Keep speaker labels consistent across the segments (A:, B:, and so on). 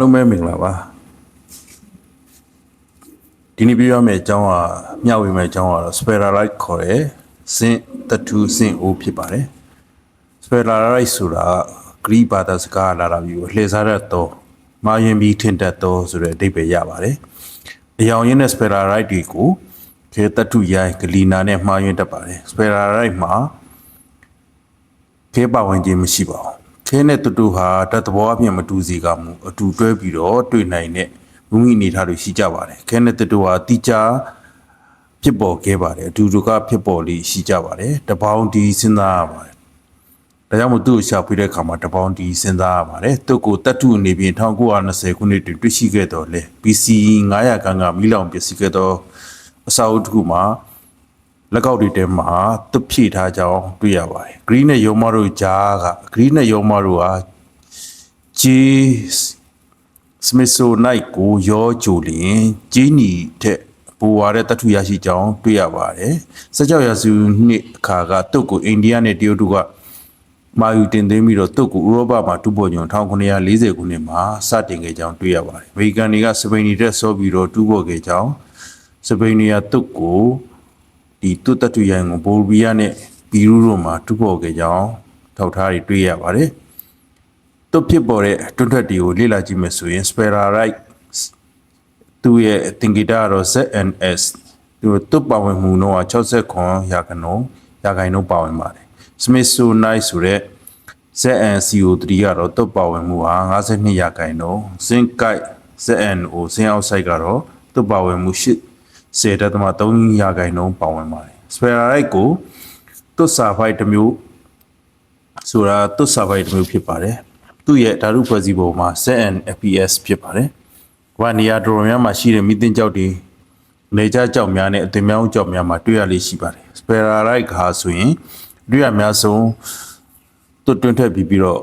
A: လုံးမဲမင်္ဂလာပါဒီနေ့ပြောရမယ့်အကြောင်းကမျှဝေမယ့်အကြောင်းကတော့ spherulite ခေါ်တဲ့ဇင့်တတူဇင့်အိုးဖြစ်ပါတယ် spherulite ဆိုတာဂရိဘာသာစကားကလာတာပြီးလှည့်စားတဲ့တော့မာယင်ပြီးထင်တတ်တော့ဆိုတဲ့အဓိပ္ပာယ်ရပါတယ်အယောင်ရင်းတဲ့ spherulite တွေကိုခေတတုရိုင်းဂလီနာနဲ့မှားယွင်းတတ်ပါတယ် spherulite မှာခဲပါဝင်ခြင်းမရှိပါဘူး ခဲနဲ့တူတူဟာတတ်သဘောအပြင်မတူစီကမူအတူတွဲပြီးတော့တွေ့နိုင်တဲ့မိမိအနေထားတွေရှိကြပါတယ်ခဲနဲ့တူတူဟာတိကျဖြစ်ပေါ်ခဲ့ပါတယ်အတူတူကဖြစ်ပေါ်လိရှိကြပါတယ်တပေါင်းဒီစဉ်းစားရပါတယ်ဒါကြောင့်မို့သူ့ကိုရှာဖွေတဲ့အခါမှာတပေါင်းဒီစဉ်းစားရပါတယ်သူ့ကိုတတ်ထုအနေဖြင့်1920ခုနှစ်တွင်တွေ့ရှိခဲ့တော်လဲ BC 900ခန်းကမိလောင်ပျက်စီးခဲ့သောအစာအုပ်တစ်ခုမှာ လက်ကောက်တွေထဲမှာသူဖြည့်ထားကြောင်းတွေ့ရပါတယ်။ green နဲ့ yoma တို့ကြားက green နဲ့ yoma တို့ဟာ J smithsonite ကိုရောကြိုလင်ဂျင်းနီတဲ့ပူဝါတဲ့တထုရရှိကြောင်းတွေ့ရပါတယ်။စကြောက်ရစုနှစ်အခါကတုတ်ကိုအိန္ဒိယနဲ့တရုတ်တို့ကမာယူတင်သွင်းပြီးတော့တုတ်ကိုဥရောပမှာတူပေါ်ညွန်1940ခုနှစ်မှာစတင်ခဲ့ကြောင်းတွေ့ရပါတယ်။အမေရိကန်တွေကစပိန်တွေတက်ဆောပြီးတော့တူပေါ်ခဲ့ကြောင်းစပိန်တွေကတုတ်ကို ဒီတုတ်တတူရိုင်းကိုဘော်လ်ဗီယာနဲ့ဘီရူးတို့မှာတူပေါ်ခဲ့ကြောင်းထောက်ထားတွေတွေ့ရပါတယ်။တုတ်ဖြစ်ပေါ်တဲ့တွန်းထွက်တွေကိုလေ့လာကြည့်မယ်ဆိုရင် spherulite သူ့ရဲ့သင်္ကေတကတော့ ZNS သူတုတ်ပါဝင်မှုနှုန်းက69ရာခိုင်နှုန်းရာခိုင်နှုန်းပါဝင်ပါတယ်။ Smithsonite ဆိုတဲ့ ZNCO3 ကတော့တုတ်ပါဝင်မှုဟာ52ရာခိုင်နှုန်း Zincite ZNO ဇင်းအောက်ဆိုက်ကတော့တုတ်ပါဝင်မှု8 10.3ရာခိုင်နှုန်းပါဝင်ပါတယ်။ Spherulite ကိုတွတ်စာဖိုက်တစ်မျိုးဆိုတာတွတ်စာဖိုက်တစ်မျိုးဖြစ်ပါတယ်။သူ့ရဲ့ဓာတုဖွဲ့စည်းပုံမှာ ZNFPS ဖြစ်ပါတယ်။ဘာနေရာတော်တော်များများရှိတဲ့မိသင်းကြောက်တွေနေကြကြောက်များနဲ့အသွင်မြောင်းကြောက်များမှာတွေ့ရလိမ့်ရှိပါတယ်။ Spherulite ခါဆိုရင်တွေ့ရများဆုံးတွတ်တွင်းထက်ပြီးပြီးတော့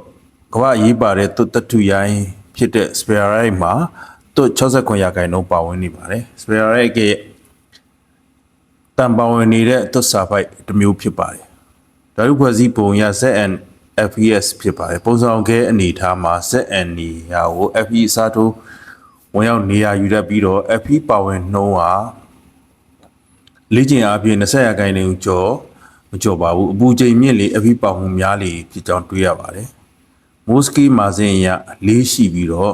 A: ကမ္ဘာရေးပါတဲ့တွတ်တထုရိုင်းဖြစ်တဲ့ Spherulite မှာတွတ်69ရာခိုင်နှုန်းပါဝင်နေပါတယ်။ Spherulite ရဲ့ တန်ပါဝင်နေတဲ့သွတ်စာပိုက်တစ်မျိုးဖြစ်ပါတယ်။ဓာတုဖွဲ့စည်းပုံရ ZN FES ဖြစ်ပါတယ်။ပုံဆောင်ခဲအနေထားမှာ ZN နေရာကို FE အစားထိုးဝင်ရောက်နေရာယူတတ်ပြီးတော့ FE ပါဝင်နှုန်းဟာလေ့ကျင့်အားဖြင့်20ရာခိုင်နှုန်းကျော်မကျော်ပါဘူး။အပူချိန်မြင့်လေ FE ပါဝင်များလေဖြစ်ကြောင်းတွေ့ရပါတယ်။မိုးစကီမာဇင်ရလေးရှိပြီးတော့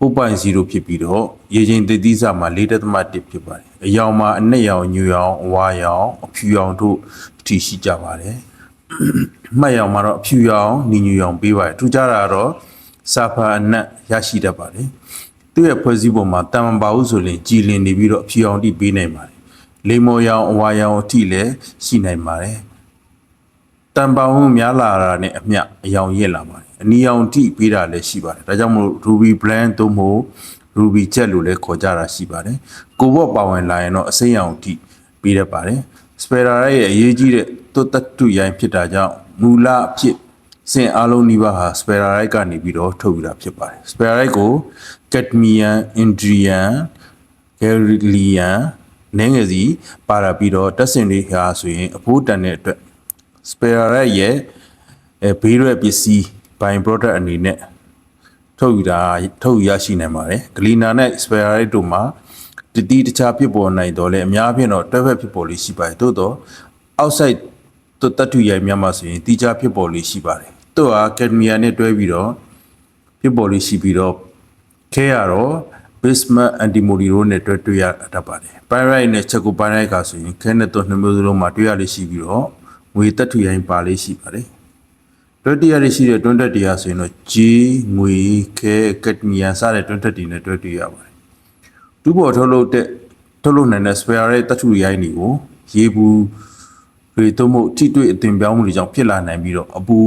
A: 4.0ဖြစ်ပြီးတော့ရေချိန်တည်သီးစာမှာ4.1ဖြစ်ပါတယ်။အယောင်မှာအနက်ရောင်ညူရောင်အဝါရောင်အဖြူရောင်တို့အထိရှိကြပါတယ်။မှတ်ရောင်မှာတော့အဖြူရောင်နီညူရောင်ပေးပါတယ်။ထူးခြားတာကတော့စာဖာအနက်ရရှိတတ်ပါတယ်။သူ့ရဲ့ဖွဲ့စည်းပုံမှာတန်မပါဘူးဆိုရင်ကြည်လင်နေပြီးတော့အဖြူရောင်တိပေးနိုင်ပါတယ်။လေမော်ရောင်အဝါရောင်အထိလည်းရှိနိုင်ပါတယ်။တန်ပေါင်းမှုများလာတာနဲ့အမျှအယောင်ရစ်လာပါတယ် အနီရောင်တိပေးတာလည်းရှိပါတယ်ဒါကြောင့်မို့ Ruby Blend သို့မဟုတ် Ruby Jet လို့လည်းခေါ်ကြတာရှိပါတယ်ကိုဘော့ပါဝင်လာရင်တော့အစိမ်းရောင်တိပေးတတ်ပါတယ် Spera ရဲ့အရေးကြီးတဲ့သွတ်တတုရိုင်းဖြစ်တာကြောင့်မူလအဖြစ်စင်အားလုံးနီးပါးဟာ Spera ကနေပြီးတော့ထုတ်ယူတာဖြစ်ပါတယ် Spera ကို Cadmium Indian Gallium နည်းငယ်စီပါတာပြီးတော့တက်စင်တွေဟာဆိုရင်အဖိုးတန်တဲ့အတွက် spare ရဲ့အဲဘေးရွက်ပစ္စည်း by product အနေနဲ့ထုတ်ယူတာထုတ်ယူရရှိနိုင်ပါတယ်ဂလီနာနဲ့ spare rate တို့မှာတတိတခြားဖြစ်ပေါ်နိုင်တော့လေအများအပြားတော့တွဲဖက်ဖြစ်ပေါ်လေးရှိပါတယ်သို့တော့ outside တတတူရိုင်များမှာဆိုရင်တိကျဖြစ်ပေါ်လေးရှိပါတယ်တို့ဟာကက်ဒမီယာနဲ့တွဲပြီးတော့ဖြစ်ပေါ်လေးရှိပြီးတော့ခဲရတော့ basement antimony တို့နဲ့တွဲတွေ့ရတတ်ပါတယ် pyrite နဲ့ checo pyrite ကဆိုရင်ခဲနဲ့တော့နှစ်မျိုးစလုံးမှာတွေ့ရလေးရှိပြီးတော့ငွေတက်ထူရိုင်းပါလေးရှိပါတယ် တွဲတရားရရှိတဲ့တွန်းတက်တရားဆိုရင်တော့ G ငွေခဲကက်ဒမီယန်စတဲ့တွန်းတက်တွေနဲ့တွဲတွေ့ရပါတယ်တူးပေါ်ထုတ်လုပ်တဲ့ထုတ်လုပ်နိုင်တဲ့ spare ရဲ့တက်ထူရိုင်းတွေကိုရေဘူးတွေသို့မဟုတ်ထိတွေ့အသွင်ပြောင်းမှုတွေကြောင့်ဖြစ်လာနိုင်ပြီးတော့အပူ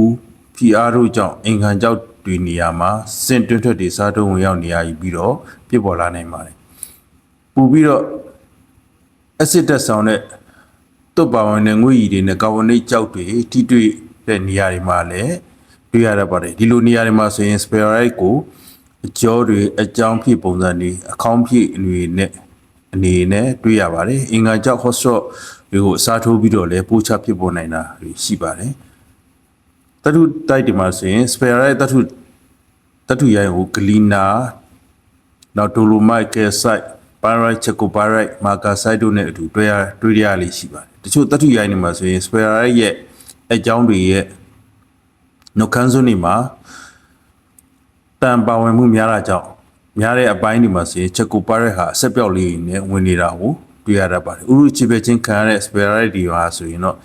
A: ဖိအားတို့ကြောင့်အင်္ဂါကြောက်တွေနေရာမှာစင်တွန်းထွက်တွေစားတုံးဝင်ရောက်နေရပြီးတော့ဖြစ်ပေါ်လာနိုင်ပါတယ်ပူပြီးတော့ acid တက်ဆောင်တဲ့တွတ်ပါဝင်တဲ့ငွေရည်တွေနဲ့ကာဗွန်နိတ်ကြောက်တွေထိတွေ့ တဲ့နေရာတွေမှာလည်းတွေ့ရတတ်ပါတယ်ဒီလိုနေရာတွေမှာဆိုရင် spherite ကိုအကျော်တွေအကြောင်းဖြစ်ပုံစံတွေအခေါင်းဖြစ်အနေနဲ့အနေနဲ့တွေ့ရပါတယ်အင်္ဂါကြောက် hot shot တွေကိုအစားထိုးပြီးတော့လည်းပိုးချဖြစ်ပေါ်နိုင်တာရှိပါတယ်တထုတိုက်တွေမှာဆိုရင် spherite တထုတတုရိုင်းကိုဂလီနာနောက်ဒိုလိုမိုက်ကယ်ဆိုက်ပါရိုက်ချက်ကိုပါရိုက်မာကာဆိုက်တို့နဲ့အတူတွေ့ရတွေ့ရလေးရှိပါတယ်တချို့တတုရိုင်းတွေမှာဆိုရင်စပယ်ရိုက်ရဲ့ အကြောင်းတွေရဲ့နှုတ်ခမ်းစွန်းတွေမှာတန်ပါဝင်မှုများတာကြောင့်များတဲ့အပိုင်းတွေမှာဆိုရင်ချက်ကိုပါရိုက်ဟာအဆက်ပြောက်လေးနဲ့ဝင်နေတာကိုတွေ့ရတတ်ပါတယ်ဥရုချစ်ပဲချင်းခံရတဲ့စပယ်ရိုက်တွေဟာဆိုရင်တော့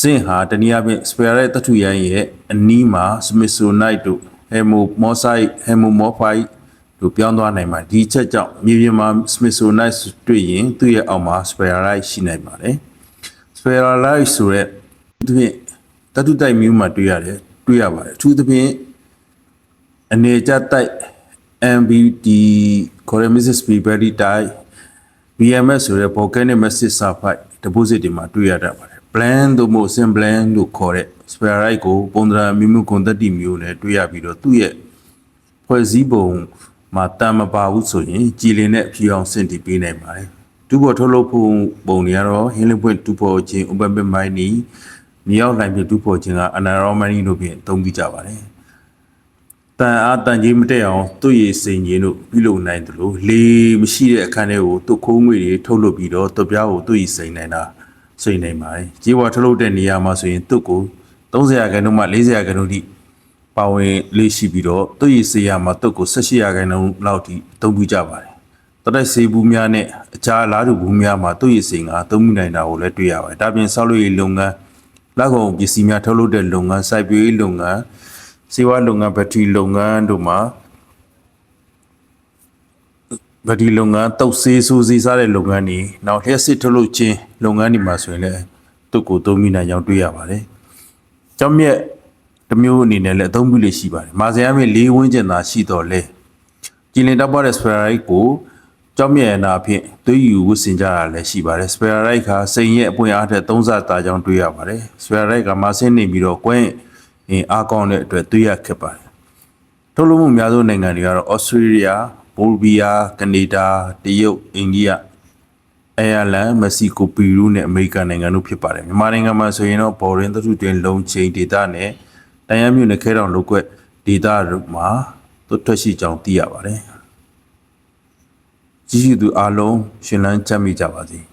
A: စင်ဟာတနည်းအားဖြင့် spare ရဲ့တထုရိုင်းရဲ့အနီးမှာ smithsonite တို့ hemomosite hemomorphite တို့ပြောင်းသွားနိုင်ပါတယ်ဒီချက်ကြောင့်မြေပြင်မှာ smithsonite တွေ့ရင်သူ့ရဲ့အောက်မှာ spare ရှိနိုင်ပါတယ် spare ဆိုတဲ့ သူဖြင့်တထုတိုက်မျိုးမှာတွေ့ရတယ်တွေ့ရပါတယ်အထူးသဖြင့်အနေကျတိုက် MBD ခေါ်တဲ့ Mrs. Peabody တိုက် BMS ဆိုတဲ့ volcanic massive sulfide deposit တွေမှာတွေ့ရတတ်ပါတယ် blend သို့မဟုတ် sim blend လို့ခေါ်တဲ့ sphaerite ကိုပုံသဏ္ဍာန်မျိုးမျိုးကွန်တက်တီမျိုးနဲ့တွေ့ရပြီးတော့သူ့ရဲ့ဖွဲ့စည်းပုံမှာတန်မပါဘူးဆိုရင်ကြည်လင်တဲ့အဖြူအောင်စင်တီပေးနိုင်ပါတယ်ဒုဘော်ထုတ်လုပ်ဖို့ပုံတွေကတော့ဟင်းလင်းပွင့်ဒုဘော်ချင်း open pit mining မြေရောက်လိုင်းပြဒုဘော်ချင်းက anaerobic mining တို့ဖြင့်အသုံးပြုကြပါတယ်တန်အားတန်ကြီးမတက်အောင်သူ့ရည်စိန်ကြီးတို့ပြုလုပ်နိုင်တယ်လို့လေမရှိတဲ့အခန်းတွေကိုသူ့ခိုးငွေတွေထုတ်လုပ်ပြီးတော့သူ့ပြားကိုသူ့ရည်စိန်နိုင်တာစိန်နိုင်ပါတယ်။ကြီးပွားထုတ်လုပ်တဲ့နေရာမှာဆိုရင်သူ့ကို30ရာခိုင်နှုန်းမှ40ရာခိုင်နှုန်းထိပါဝင်လေးရှိပြီးတော့သူ့ရည်စေရမှာသူ့ကို18ရာခိုင်နှုန်းလောက်ထိအသုံးပြုကြပါတယ်။တတိုက်စေဘူးများနဲ့အခြားအလားတူဘူးများမှာသူ့ရည်စိန်ကအသုံးပြုနိုင်တာကိုလည်းတွေ့ရပါတယ်။ဒါပြင်ဆောက်လုပ်ရေးလုပ်ငန်း လက်ကုန်ပစ္စည်းများထုတ်လုပ်တဲ့လုပ်ငန်းစိုက်ပျိုးရေးလုပ်ငန်းစေဝါလုပ်ငန်းဘက်ထရီလုပ်ငန်းတို့မှာဗဒီလုပ်ငန်းတုပ်ဆေးဆိုးစီစားတဲ့လုပ်ငန်းတွေနောက်လျှက်စစ်ထုတ်လုပ်ခြင်းလုပ်ငန်းတွေမှာဆိုရင်လည်းသူ့ကိုသုံးမိနိုင်ကြောင်းတွေ့ရပါတယ်။ကျောင်းမြက်တစ်မျိုးအနေနဲ့လည်းအသုံးပြုလို့ရှိပါတယ်။မာဇယမြေလေးဝင်းကျင်သာရှိတော့လေကြည်လင်တပ်ပေါ်တဲ့ Sparite ကိုကျော င်းမြက်ရနာအဖြစ်သွေးယူဝတ်ဆင်ကြတာလည်းရှိပါတယ်။ Sparite ကစိန်ရဲ့အပွင့်အားထက်သုံးဆတာကြောင်းတွေ့ရပါတယ်။ Sparite ကမာဆင်းနေပြီးတော့ကွင်းအင်းအားကောင်းတဲ့အတွက်တွေ့ရခက်ပါတယ်။ထုတ်လုပ်မှုအများဆုံးနိုင်ငံတွေကတော့ Australia, Bolivia, Canada, တရုတ်, India, Ireland, Mexico, Peru နဲ့ American နိုင်ငံတို့ဖြစ်ပါတယ်မြန်မာနိုင်ငံမှာဆိုရင်တော့ Borin သထုတွင်လုံချိန်ဒေတာနဲ့တန်ရမြို့နယ်ခဲတောင်လုတ်ကွက်ဒေတာတို့မှာသွတ်ထွက်ရှိကြောင်းသိရပါတယ် ကြီးစုသူအားလုံးရှင်လန်းချမ်းမြေ့ကြပါစေ။